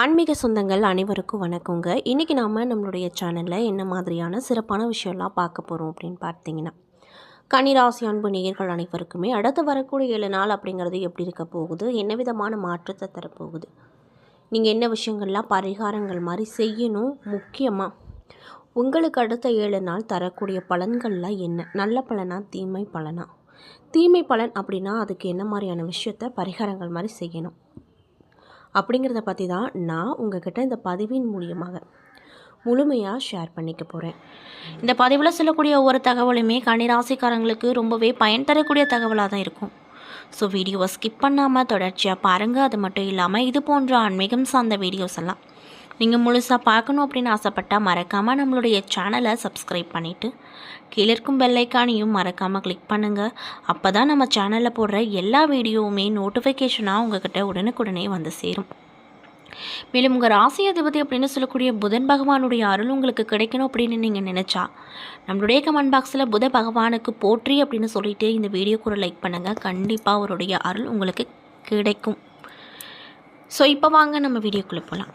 ஆன்மீக சொந்தங்கள் அனைவருக்கும் வணக்கங்க. இன்றைக்கி நாம் நம்மளுடைய சேனலில் என்ன மாதிரியான சிறப்பான விஷயம்லாம் பார்க்க போகிறோம் அப்படின்னு பார்த்தீங்கன்னா கனிராசி அன்பு நேயர்கள் அனைவருக்குமே அடுத்து வரக்கூடிய ஏழு நாள் அப்படிங்கிறது எப்படி இருக்க போகுது? என்ன விதமான மாற்றத்தை தரப்போகுது? நீங்கள் என்ன விஷயங்கள்லாம் பரிகாரங்கள் மாதிரி செய்யணும்? முக்கியமாக உங்களுக்கு அடுத்த ஏழு நாள் தரக்கூடிய பலன்கள்லாம் என்ன? நல்ல பலனா தீமை பலனா? தீமை பலன் அப்படின்னா அதுக்கு என்ன மாதிரியான விஷயத்த பரிகாரங்கள் மாதிரி செய்யணும். அப்படிங்கிறத பற்றி தான் நான் உங்ககிட்ட இந்த பதிவின் மூலியமாக முழுமையாக ஷேர் பண்ணிக்க போகிறேன் இந்த பதிவில் சொல்லக்கூடிய ஒவ்வொரு தகவலுமே கன்னிராசிக்காரங்களுக்கு ரொம்பவே பயன் தரக்கூடிய தகவலாக தான் இருக்கும். ஸோ வீடியோவை ஸ்கிப் பண்ணாமல் தொடர்ச்சியாக பாருங்கள் அது மட்டும் இல்லாமல் இது போன்ற ஆன்மீகம் சார்ந்த வீடியோஸ் எல்லாம் நீங்கள் முழுசாக பார்க்கணும் அப்படின்னு ஆசைப்பட்டால் மறக்காமல் நம்மளுடைய சேனலை சப்ஸ்கிரைப் பண்ணிவிட்டு கீழே இருக்கும் பெல்லைக்கானையும் மறக்காமல் கிளிக் பண்ணுங்கள் அப்போ தான் நம்ம சேனலில் போடுற எல்லா வீடியோவுமே நோட்டிஃபிகேஷனாக உங்ககிட்ட உடனுக்குடனே வந்து சேரும். மேலும் உங்கள் ராசி அதிபதி அப்படின்னு சொல்லக்கூடிய புதன் பகவானுடைய அருள் உங்களுக்கு கிடைக்கணும் அப்படின்னு நீங்கள் நினச்சா நம்மளுடைய கமெண்ட் பாக்ஸில் புத பகவானுக்கு போற்றி அப்படின்னு சொல்லிட்டு இந்த வீடியோ கூட லைக் பண்ணுங்கள் கண்டிப்பாக அவருடைய அருள் உங்களுக்கு கிடைக்கும். ஸோ இப்போ வாங்க நம்ம வீடியோக்குள்ளே போகலாம்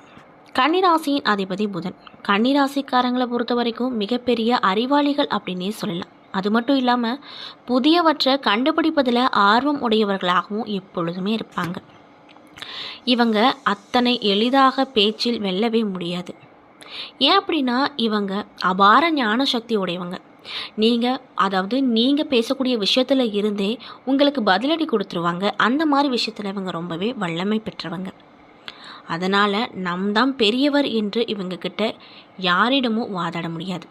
கன்னிராசியின் அதிபதி புதன். கன்னிராசிக்காரங்களை பொறுத்த வரைக்கும் மிகப்பெரிய அறிவாளிகள் அப்படின்னே சொல்லலாம். அது மட்டும் இல்லாமல் புதியவற்றை கண்டுபிடிப்பதில் ஆர்வம் உடையவர்களாகவும் எப்பொழுதுமே இருப்பாங்க. இவங்க அத்தனை எளிதாக பேச்சில் வெல்லவே முடியாது. ஏன் அப்படின்னா இவங்க அபார ஞான சக்தி உடையவங்க. நீங்கள் அதாவது நீங்கள் பேசக்கூடிய விஷயத்தில் இருந்தே உங்களுக்கு பதிலடி கொடுத்துருவாங்க. அந்த மாதிரி விஷயத்தில் இவங்க ரொம்பவே வல்லமை பெற்றவங்க. அதனால் நம் தான் பெரியவர் என்று இவங்கக்கிட்ட யாரிடமும் வாதாட முடியாது.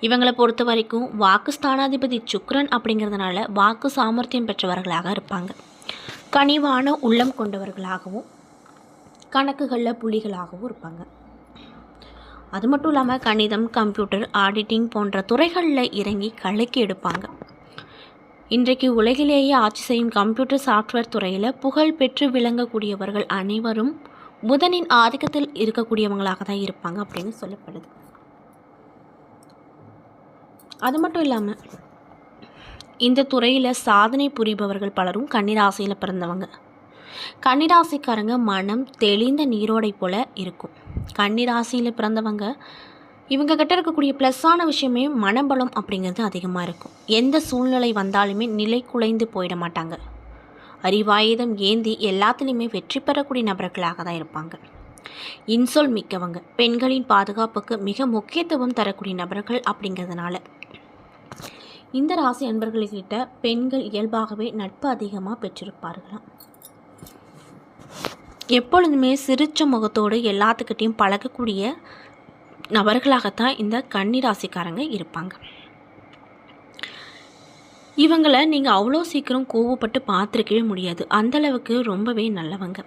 இவங்களை பொறுத்த வரைக்கும் வாக்கு ஸ்தானாதிபதி சுக்ரன் அப்படிங்கிறதுனால வாக்கு சாமர்த்தியம் பெற்றவர்களாக இருப்பாங்க. கனிவான உள்ளம் கொண்டவர்களாகவும் கணக்குகளில் புலிகளாகவும் இருப்பாங்க. அது மட்டும் இல்லாமல் கணிதம் கம்ப்யூட்டர் ஆடிட்டிங் போன்ற துறைகளில் இறங்கி கலக்கி எடுப்பாங்க. இன்றைக்கு உலகிலேயே ஆட்சி செய்யும் கம்ப்யூட்டர் சாஃப்ட்வேர் துறையில் புகழ் பெற்று விளங்கக்கூடியவர்கள் அனைவரும் புதனின் ஆதிக்கத்தில் இருக்கக்கூடியவங்களாக தான் இருப்பாங்க அப்படின்னு சொல்லப்படுது. அது மட்டும் இல்லாமல் இந்த துறையில் சாதனை புரிபவர்கள் பலரும் கன்னிராசியில் பிறந்தவங்க. கன்னிராசிக்காரங்க மனம் தெளிந்த நீரோடை போல இருக்கும். கன்னிராசியில் பிறந்தவங்க இவங்க கிட்ட இருக்கக்கூடிய ப்ளஸ்ஸான விஷயமே மனபலம் அப்படிங்கிறது அதிகமாக இருக்கும். எந்த சூழ்நிலை வந்தாலுமே நிலை குலைந்து போயிட மாட்டாங்க. அறிவாயுதம் ஏந்தி எல்லாத்துலேயுமே வெற்றி பெறக்கூடிய நபர்களாக தான் இருப்பாங்க. இன்சொல் மிக்கவங்க பெண்களின் பாதுகாப்புக்கு மிக முக்கியத்துவம் தரக்கூடிய நபர்கள் அப்படிங்கிறதுனால. இந்த ராசி அன்பர்கள்கிட்ட பெண்கள் இயல்பாகவே நட்பு அதிகமாக பெற்றிருப்பார்களாம். எப்பொழுதுமே சிரிச்ச முகத்தோடு எல்லாத்துக்கிட்டையும் பழகக்கூடிய நபர்களாகத்தான் இந்த கன்னிராசிக்காரங்க இருப்பாங்க. இவங்களை நீங்கள் அவ்வளோ சீக்கிரம் கோவப்பட்டு பார்த்துருக்கவே முடியாது. அந்தளவுக்கு ரொம்பவே நல்லவங்க.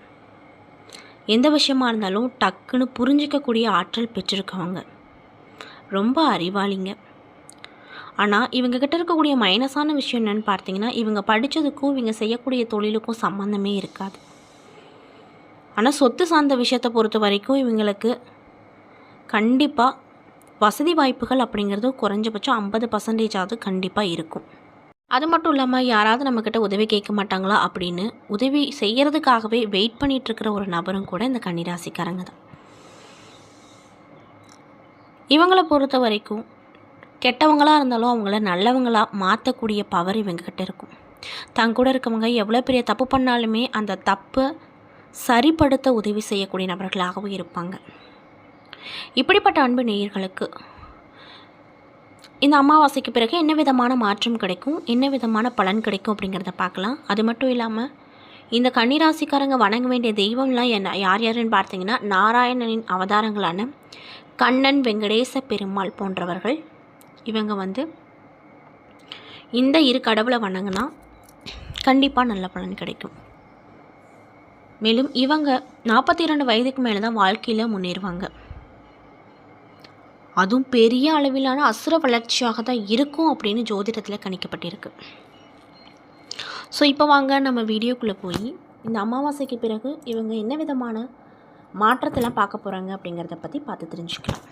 எந்த விஷயமா இருந்தாலும் டக்குன்னு புரிஞ்சிக்கக்கூடிய ஆற்றல் பெற்றிருக்கவங்க. ரொம்ப அறிவாளிங்க. ஆனால் இவங்கக்கிட்ட இருக்கக்கூடிய மைனஸான விஷயம் என்னென்னு பார்த்தீங்கன்னா இவங்க படித்ததுக்கும் இவங்க செய்யக்கூடிய தொழிலுக்கும் சம்மந்தமே இருக்காது. ஆனால் சொத்து சார்ந்த விஷயத்தை பொறுத்த வரைக்கும் இவங்களுக்கு கண்டிப்பாக வசதி வாய்ப்புகள் அப்படிங்கிறது குறைஞ்சபட்சம் ஐம்பது பர்சன்டேஜாவது கண்டிப்பாக இருக்கும். அது மட்டும் இல்லாமல் யாராவது நம்மக்கிட்ட உதவி கேட்க மாட்டாங்களா அப்படின்னு உதவி செய்கிறதுக்காகவே வெயிட் பண்ணிட்டு இருக்கிற ஒரு நபரும் கூட இந்த கன்னிராசிக்காரங்க தான். இவங்களை பொறுத்த வரைக்கும் கெட்டவங்களாக இருந்தாலும் அவங்கள நல்லவங்களாக மாற்றக்கூடிய பவர் இவங்கக்கிட்ட இருக்கும். தங்க கூட இருக்கவங்க எவ்வளோ பெரிய தப்பு பண்ணாலுமே அந்த தப்பை சரிப்படுத்த உதவி செய்யக்கூடிய நபர்களாகவும் இருப்பாங்க. இப்படிப்பட்ட அன்பு நேயர்களுக்கு. இந்த அமாவாசைக்கு பிறகு என்ன விதமான மாற்றம் கிடைக்கும்? என்ன விதமான பலன் கிடைக்கும் அப்படிங்கிறத பார்க்கலாம். அது மட்டும் இல்லாமல் இந்த கன்னிராசிக்காரங்க வணங்க வேண்டிய தெய்வம்லாம் என்ன யார் யாருன்னு பார்த்தீங்கன்னா நாராயணனின் அவதாரங்களான கண்ணன் வெங்கடேச பெருமாள் போன்றவர்கள். இவங்க வந்து இந்த இரு கடவுளை வணங்கினா கண்டிப்பாக நல்ல பலன் கிடைக்கும். மேலும் இவங்க நாற்பத்தி இரண்டு வயதுக்கு மேலே தான் வாழ்க்கையில் முன்னேறுவாங்க. அதுவும் பெரிய அளவிலான அசுர வளர்ச்சியாக தான் இருக்கும் அப்படின்னு ஜோதிடத்தில் கணிக்கப்பட்டிருக்கு. ஸோ இப்போ வாங்க நம்ம வீடியோக்குள்ளே போய் இந்த அமாவாசைக்கு பிறகு இவங்க என்ன விதமான மாற்றத்தெல்லாம் பார்க்க போகிறாங்க அப்படிங்கிறத பற்றி பார்த்து தெரிஞ்சுக்கலாம்.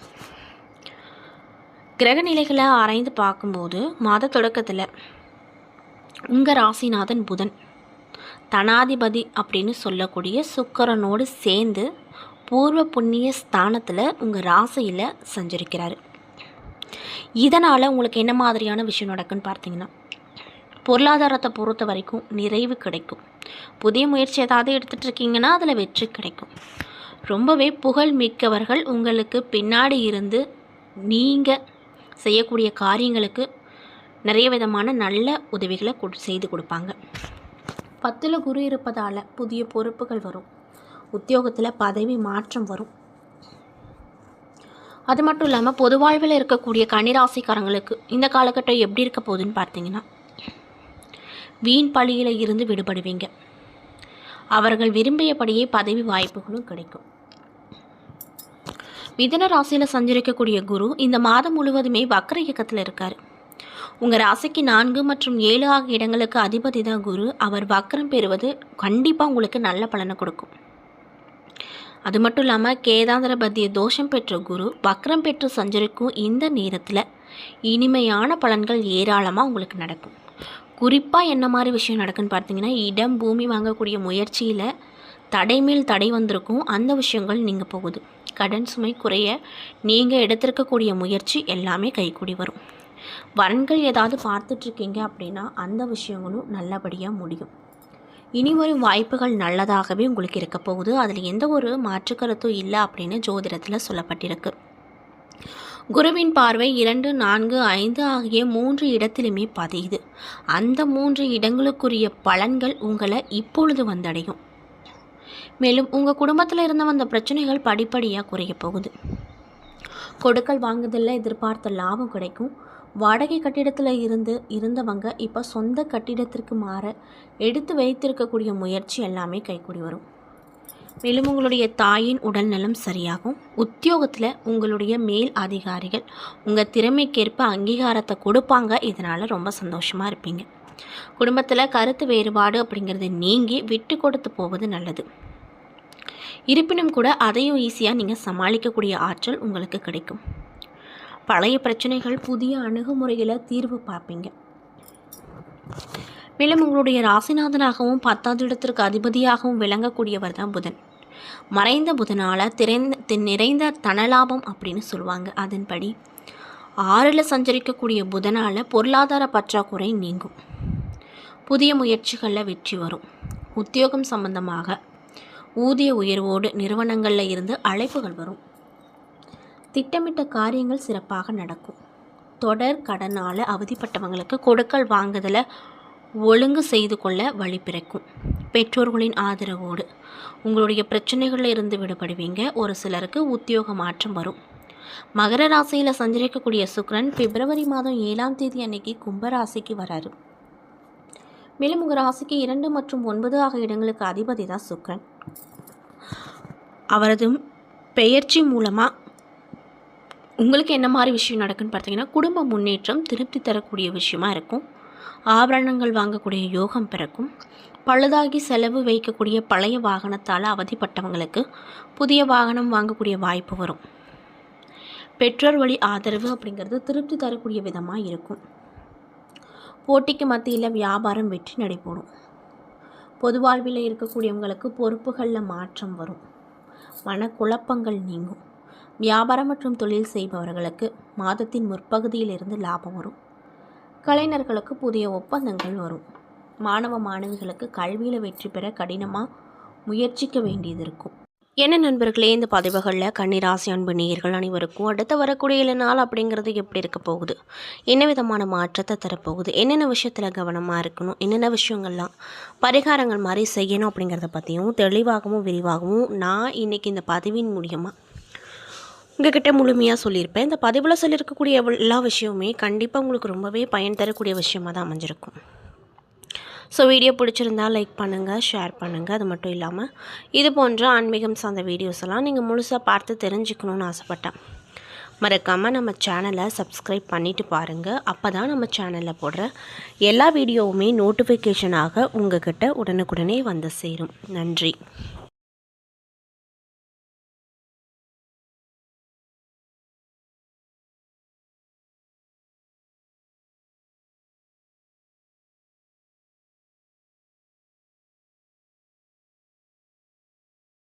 கிரக நிலைகளை ஆராய்ந்து பார்க்கும்போது மாத தொடக்கத்தில் உங்கள் ராசிநாதன் புதன் தனாதிபதி அப்படின்னு சொல்லக்கூடிய சுக்கரனோடு சேர்ந்து பூர்வ புண்ணிய ஸ்தானத்தில் உங்கள் ராசியில் சஞ்சரிக்கிறார். இதனால் உங்களுக்கு என்ன மாதிரியான விஷயம் நடக்குன்னு பார்த்தீங்கன்னா பொருளாதாரத்தை பொறுத்த வரைக்கும் நிறைவு கிடைக்கும். புதிய முயற்சி ஏதாவது எடுத்துகிட்டு இருக்கீங்கன்னா அதில் வெற்றி கிடைக்கும். ரொம்பவே புகழ் மிக்கவர்கள் உங்களுக்கு பின்னாடி இருந்து நீங்கள் செய்யக்கூடிய காரியங்களுக்கு நிறைய விதமான நல்ல உதவிகளை செய்து கொடுப்பாங்க. பத்தில் குரு இருப்பதால் புதிய பொறுப்புகள் வரும். உத்தியோகத்தில் பதவி மாற்றம் வரும். அது மட்டும் இல்லாமல் பொது வாழ்வில் இருக்கக்கூடிய கன்னிராசிக்காரங்களுக்கு இந்த காலகட்டம் எப்படி இருக்க போகுதுன்னு பார்த்தீங்கன்னா வீண் பழியில் இருந்து விடுபடுவீங்க. அவர்கள் விரும்பியபடியே பதவி வாய்ப்புகளும் கிடைக்கும். மிதன ராசியில் சஞ்சரிக்கக்கூடிய குரு இந்த மாதம் முழுவதுமே வக்ர இயக்கத்தில் இருக்கார். உங்கள் ராசிக்கு நான்கு மற்றும் ஏழு ஆகிய இடங்களுக்கு அதிபதி தான் குரு. அவர் வக்ரம் பெறுவது கண்டிப்பாக உங்களுக்கு நல்ல பலனை கொடுக்கும். அது மட்டும் இல்லாமல் கேதாந்திர பத்திய தோஷம் பெற்ற குரு வக்ரம் பெற்று சஞ்சரிக்கும் இந்த நேரத்தில் இனிமையான பலன்கள் ஏராளமாக உங்களுக்கு நடக்கும். குறிப்பாக என்ன மாதிரி விஷயம் நடக்குன்னு பார்த்தீங்கன்னா இடம் பூமி வாங்கக்கூடிய முயற்சியில் தடை மேல் தடை வந்திருக்கும் அந்த விஷயங்கள் நீங்கள் போகுது. கடன் சுமை குறைய நீங்கள் எடுத்திருக்கக்கூடிய முயற்சி எல்லாமே கைக்கூடி வரும். வரன்கள் ஏதாவது பார்த்துட்ருக்கீங்க அப்படின்னா அந்த விஷயங்களும் நல்லபடியாக முடியும். இனி வரும் வாய்ப்புகள் நல்லதாகவே உங்களுக்கு இருக்க போகுது. அதில் எந்த ஒரு மாற்று கருத்தும் இல்லை அப்படின்னு ஜோதிடத்தில் சொல்லப்பட்டிருக்கு. குருவின் பார்வை இரண்டு நான்கு ஐந்து ஆகிய மூன்று இடத்திலுமே பதியுது. அந்த மூன்று இடங்களுக்குரிய பலன்கள் உங்களை இப்பொழுது வந்தடையும். மேலும் உங்கள் குடும்பத்தில் இருந்து வந்த பிரச்சனைகள் படிப்படியாக குறைய போகுது. கொடுக்கல் வாங்குதலில் எதிர்பார்த்த லாபம் கிடைக்கும். வாடகை கட்டிடத்தில் இருந்து இருந்தவங்க இப்போ சொந்த கட்டிடத்திற்கு மாற எடுத்து வைத்திருக்கக்கூடிய முயற்சி எல்லாமே கைக்கூடி வரும். மேலும் உங்களுடைய தாயின் உடல்நலம் சரியாகும். உத்தியோகத்தில் உங்களுடைய மேல் அதிகாரிகள் உங்கள் திறமைக்கேற்ப அங்கீகாரத்தை கொடுப்பாங்க. இதனால் ரொம்ப சந்தோஷமாக இருப்பீங்க. குடும்பத்தில் கருத்து வேறுபாடு அப்படிங்கிறது நீங்கி விட்டு கொடுத்து போவது நல்லது. இருப்பினும் கூட அதையும் ஈஸியாக நீங்கள் சமாளிக்கக்கூடிய ஆற்றல் உங்களுக்கு கிடைக்கும். பழைய பிரச்சனைகள் புதிய அணுகுமுறையில் தீர்வு பார்ப்பீங்க. மேலும் உங்களுடைய ராசிநாதனாகவும் பத்தாவது இடத்திற்கு அதிபதியாகவும் விளங்கக்கூடியவர் தான் புதன். மறைந்த புதனால் திறந்த நிறைந்த தனலாபம் அப்படின்னு சொல்லுவாங்க. அதன்படி ஆறில் சஞ்சரிக்கக்கூடிய புதனால் பொருளாதார பற்றாக்குறை நீங்கும். புதிய முயற்சிகளில் வெற்றி வரும். உத்தியோகம் சம்பந்தமாக ஊதிய உயர்வோடு நிறுவனங்களில் இருந்து அழைப்புகள் வரும். திட்டமிட்ட காரியங்கள் சிறப்பாக நடக்கும். தொடர் கடனால் அவதிப்பட்டவங்களுக்கு கொடுக்கல் வாங்குதலை ஒழுங்கு செய்து கொள்ள வழி பிறக்கும். பெற்றோர்களின் ஆதரவோடு உங்களுடைய பிரச்சனைகளில் இருந்து விடுபடுவீங்க. ஒரு சிலருக்கு உத்தியோக மாற்றம் வரும். மகர ராசியில் சஞ்சரிக்கக்கூடிய சுக்ரன் பிப்ரவரி மாதம் ஏழாம் தேதி அன்னைக்கு கும்பராசிக்கு வராரு. மேலும் உங்கள் ராசிக்கு இரண்டு மற்றும் ஒன்பது ஆகிய இடங்களுக்கு அதிபதி தான் சுக்ரன் அவரது பெயர்ச்சி மூலமாக உங்களுக்கு என்ன மாதிரி விஷயம் நடக்குன்னு பார்த்தீங்கன்னா குடும்ப முன்னேற்றம் திருப்தி தரக்கூடிய விஷயமா இருக்கும். ஆபரணங்கள் வாங்கக்கூடிய யோகம் பிறக்கும். பழுதாகி செலவு வைக்கக்கூடிய பழைய வாகனத்தால் அவதிப்பட்டவங்களுக்கு புதிய வாகனம் வாங்கக்கூடிய வாய்ப்பு வரும். பெற்றோர் வழி ஆதரவு அப்படிங்கிறது திருப்தி தரக்கூடிய விதமாக இருக்கும். போட்டிக்கு மத்தியில் வியாபாரம் வெற்றி நடைபெறும். பொது வாழ்வில் இருக்கக்கூடியவங்களுக்கு பொறுப்புகளில் மாற்றம் வரும். மனக்குழப்பங்கள் நீங்கும். வியாபாரம் மற்றும் தொழில் செய்பவர்களுக்கு மாதத்தின் முற்பகுதியிலிருந்து லாபம் வரும். கலைஞர்களுக்கு புதிய ஒப்பந்தங்கள் வரும். மாணவ மாணவிகளுக்கு கல்வியில் வெற்றி பெற கடினமாக முயற்சிக்க வேண்டியது இருக்கும். என்ன நண்பர்களே இந்த பதிவுகளில் கன்னிராசி அன்பு நேயர்கள் அனைவருக்கும் அடுத்து வரக்கூடிய இல்லை நாள் அப்படிங்கிறது எப்படி இருக்க போகுது? என்ன விதமான மாற்றத்தை தரப்போகுது? என்னென்ன விஷயத்தில் கவனமாக இருக்கணும்? என்னென்ன விஷயங்கள்லாம் பரிகாரங்கள் மாதிரி செய்யணும் அப்படிங்கிறத பற்றியும் தெளிவாகவும் விரிவாகவும் நான் இன்றைக்கி இந்த பதிவின் மூலியமாக உங்ககிட்ட முழுமையாக சொல்லியிருப்பேன். இந்த பதிவில் சொல்லியிருக்கக்கூடிய எல்லா விஷயமுமே கண்டிப்பாக உங்களுக்கு ரொம்பவே பயன் தரக்கூடிய விஷயமாக தான் அமைஞ்சிருக்கும். ஸோ வீடியோ பிடிச்சிருந்தா லைக் பண்ணுங்கள் ஷேர் பண்ணுங்கள் அது மட்டும் இல்லாமல் இது போன்ற ஆன்மீகம் சார்ந்த வீடியோஸ் எல்லாம் நீங்கள் முழுசாக பார்த்து தெரிஞ்சுக்கணுன்னு ஆசைப்பட்டேன். மறக்காமல் நம்ம சேனலை சப்ஸ்கிரைப் பண்ணிவிட்டு பாருங்கள் அப்போ தான் நம்ம சேனலில் போடுற எல்லா வீடியோவுமே நோட்டிஃபிகேஷனாக உங்ககிட்ட உடனுக்குடனே வந்து சேரும். நன்றி.